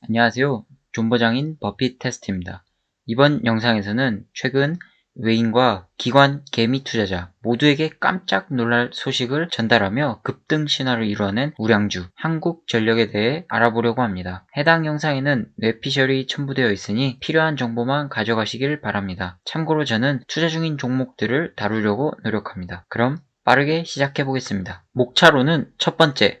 안녕하세요. 존버장인 버핏 테스트입니다. 이번 영상에서는 최근 외인과 기관 개미 투자자 모두에게 깜짝 놀랄 소식을 전달하며 급등 신화를 이루어낸 우량주 한국전력에 대해 알아보려고 합니다. 해당 영상에는 뇌피셜이 첨부되어 있으니 필요한 정보만 가져가시길 바랍니다. 참고로 저는 투자 중인 종목들을 다루려고 노력합니다. 그럼 빠르게 시작해 보겠습니다. 목차로는 첫 번째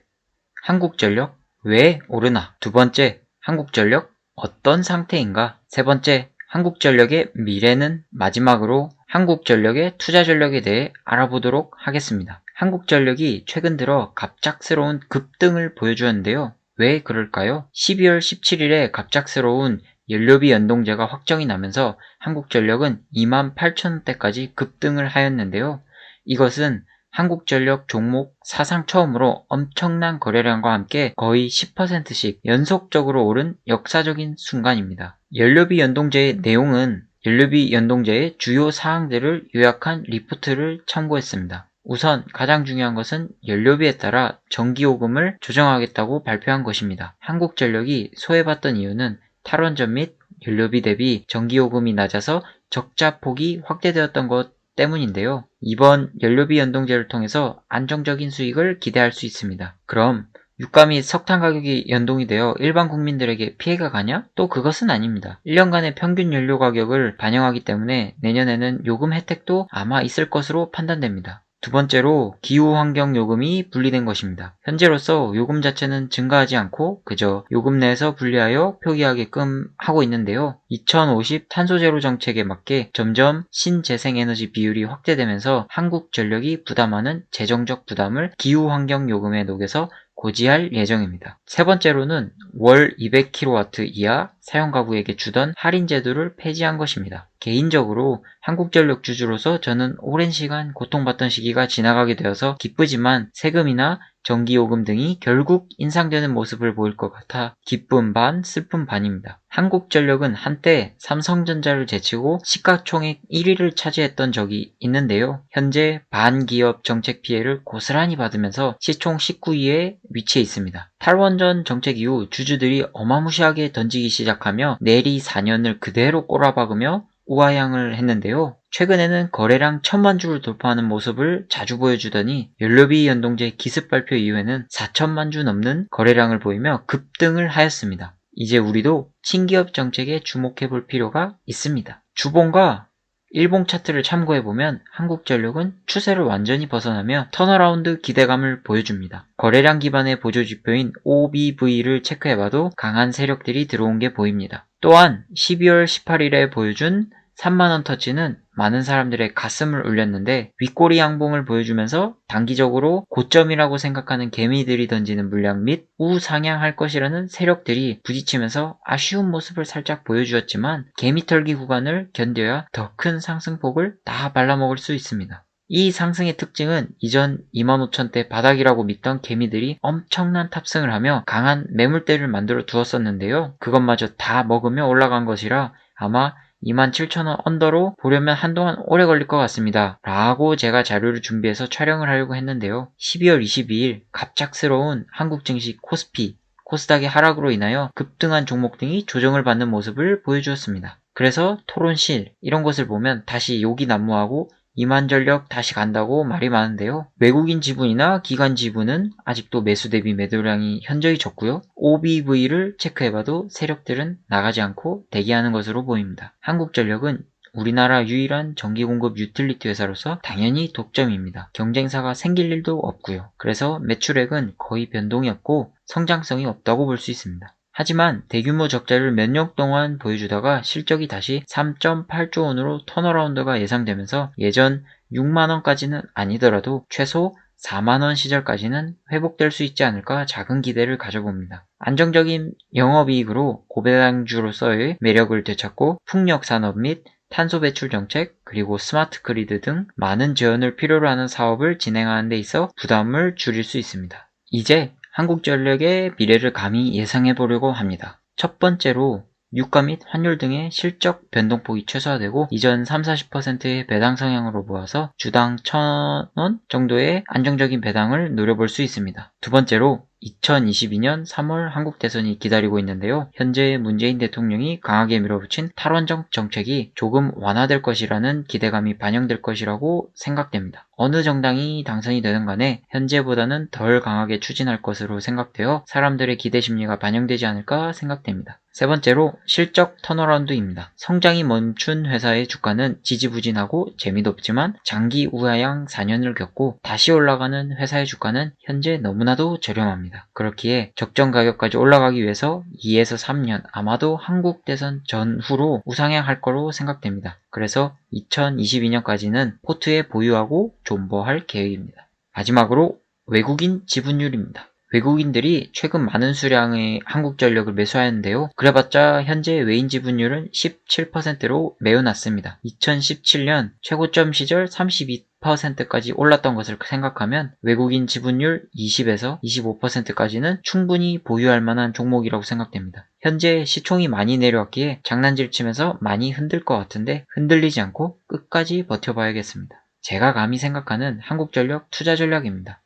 한국전력 왜 오르나 두 번째 한국전력 어떤 상태인가 세 번째 한국전력의 미래는 마지막으로 한국전력의 투자 전력에 대해 알아보도록 하겠습니다. 한국전력이 최근 들어 갑작스러운 급등을 보여주었는데요. 왜 그럴까요? 12월 17일에 갑작스러운 연료비 연동제가 확정이 나면서 한국전력은 28,000원대까지 급등을 하였는데요. 이것은 한국전력 종목 사상 처음으로 엄청난 거래량과 함께 거의 10%씩 연속적으로 오른 역사적인 순간입니다. 연료비 연동제의 내용은 연료비 연동제의 주요 사항들을 요약한 리포트를 참고했습니다. 우선 가장 중요한 것은 연료비에 따라 전기요금을 조정하겠다고 발표한 것입니다. 한국전력이 소외받던 이유는 탈원전 및 연료비 대비 전기요금이 낮아서 적자 폭이 확대되었던 것 때문인데요. 이번 연료비 연동제를 통해서 안정적인 수익을 기대할 수 있습니다. 그럼 유가 및 석탄 가격이 연동이 되어 일반 국민들에게 피해가 가냐? 또 그것은 아닙니다. 1년간의 평균 연료 가격을 반영하기 때문에 내년에는 요금 혜택도 아마 있을 것으로 판단됩니다. 두 번째로 기후환경 요금이 분리된 것입니다. 현재로서 요금 자체는 증가하지 않고 그저 요금 내에서 분리하여 표기하게끔 하고 있는데요. 2050 탄소제로 정책에 맞게 점점 신재생에너지 비율이 확대되면서 한국전력이 부담하는 재정적 부담을 기후환경 요금에 녹여서 고지할 예정입니다. 세 번째로는 월 200kW 이하 사용 가구에게 주던 할인 제도를 폐지한 것입니다. 개인적으로 한국전력 주주로서 저는 오랜 시간 고통받던 시기가 지나가게 되어서 기쁘지만 세금이나 전기요금 등이 결국 인상되는 모습을 보일 것 같아 기쁨 반, 슬픔 반입니다. 한국전력은 한때 삼성전자를 제치고 시가총액 1위를 차지했던 적이 있는데요. 현재 반기업 정책 피해를 고스란히 받으면서 시총 19위에 위치해 있습니다. 탈원전 정책 이후 주주들이 어마무시하게 던지기 시작하며 내리 4년을 그대로 꼬라박으며 우아향을 했는데요. 최근에는 거래량 천만 주를 돌파하는 모습을 자주 보여주더니 연료비 연동제 기습 발표 이후에는 4천만 주 넘는 거래량을 보이며 급등을 하였습니다. 이제 우리도 신기업 정책에 주목해 볼 필요가 있습니다. 주봉과 일봉 차트를 참고해보면 한국전력은 추세를 완전히 벗어나며 턴어라운드 기대감을 보여줍니다. 거래량 기반의 보조지표인 OBV를 체크해봐도 강한 세력들이 들어온 게 보입니다. 또한 12월 18일에 보여준 3만원 터치는 많은 사람들의 가슴을 울렸는데 윗꼬리 양봉을 보여주면서 단기적으로 고점이라고 생각하는 개미들이 던지는 물량 및 우상향할 것이라는 세력들이 부딪히면서 아쉬운 모습을 살짝 보여주었지만 개미털기 구간을 견뎌야 더 큰 상승폭을 다 발라먹을 수 있습니다. 이 상승의 특징은 이전 25,000대 바닥이라고 믿던 개미들이 엄청난 탑승을 하며 강한 매물대를 만들어 두었었는데요. 그것마저 다 먹으며 올라간 것이라 아마 27,000원 언더로 보려면 한동안 오래 걸릴 것 같습니다. 라고 제가 자료를 준비해서 촬영을 하려고 했는데요. 12월 22일 갑작스러운 한국 증시 코스피, 코스닥의 하락으로 인하여 급등한 종목 등이 조정을 받는 모습을 보여주었습니다. 그래서 토론실 이런 것을 보면 다시 욕이 난무하고 이만전력 다시 간다고 말이 많은데요. 외국인 지분이나 기관 지분은 아직도 매수 대비 매도량이 현저히 적고요. OBV를 체크해봐도 세력들은 나가지 않고 대기하는 것으로 보입니다. 한국전력은 우리나라 유일한 전기공급 유틸리티 회사로서 당연히 독점입니다. 경쟁사가 생길 일도 없고요. 그래서 매출액은 거의 변동이 없고 성장성이 없다고 볼 수 있습니다. 하지만 대규모 적자를 몇 년 동안 보여주다가 실적이 다시 3.8조 원으로 턴어라운드가 예상되면서 예전 6만원까지는 아니더라도 최소 4만원 시절까지는 회복될 수 있지 않을까 작은 기대를 가져봅니다. 안정적인 영업이익으로 고배당주로서의 매력을 되찾고 풍력산업 및 탄소 배출 정책, 그리고 스마트 그리드 등 많은 지원을 필요로 하는 사업을 진행하는 데 있어 부담을 줄일 수 있습니다. 이제 한국전력의 미래를 감히 예상해 보려고 합니다. 첫 번째로 유가 및 환율 등의 실적 변동폭이 최소화되고 이전 3-40%의 배당 성향으로 보아서 주당 1,000원 정도의 안정적인 배당을 노려볼 수 있습니다. 두 번째로 2022년 3월 한국 대선이 기다리고 있는데요. 현재 문재인 대통령이 강하게 밀어붙인 탈원정 정책이 조금 완화될 것이라는 기대감이 반영될 것이라고 생각됩니다. 어느 정당이 당선이 되는 간에 현재보다는 덜 강하게 추진할 것으로 생각되어 사람들의 기대 심리가 반영되지 않을까 생각됩니다. 세 번째로 실적 턴어라운드입니다. 성장이 멈춘 회사의 주가는 지지부진하고 재미도 없지만 장기 우하향 4년을 겪고 다시 올라가는 회사의 주가는 현재 너무나도 저렴합니다. 그렇기에 적정 가격까지 올라가기 위해서 2에서 3년 아마도 한국 대선 전후로 우상향할 거로 생각됩니다. 그래서 2022년까지는 포트에 보유하고 존버할 계획입니다. 마지막으로 외국인 지분율입니다. 외국인들이 최근 많은 수량의 한국전력을 매수하였는데요. 그래봤자 현재 외인 지분율은 17%로 매우 낮습니다. 2017년 최고점 시절 32% 까지 올랐던 것을 생각하면 외국인 지분율 20에서 25%까지는 충분히 보유할 만한 종목이라고 생각됩니다. 현재 시총이 많이 내려왔기에 장난질 치면서 많이 흔들 것 같은데 흔들리지 않고 끝까지 버텨봐야겠습니다. 제가 감히 생각하는 한국전력 투자 전략입니다.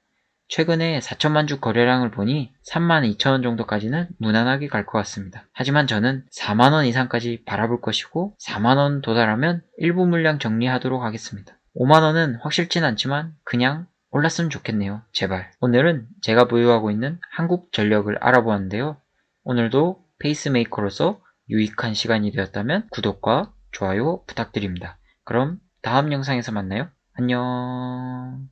최근에 4천만 주 거래량을 보니 3만 2천원 정도까지는 무난하게 갈 것 같습니다. 하지만 저는 4만원 이상까지 바라볼 것이고 4만원 도달하면 일부 물량 정리하도록 하겠습니다. 5만원은 확실치는 않지만 그냥 올랐으면 좋겠네요. 제발. 오늘은 제가 보유하고 있는 한국 전력을 알아보았는데요. 오늘도 페이스메이커로서 유익한 시간이 되었다면 구독과 좋아요 부탁드립니다. 그럼 다음 영상에서 만나요. 안녕.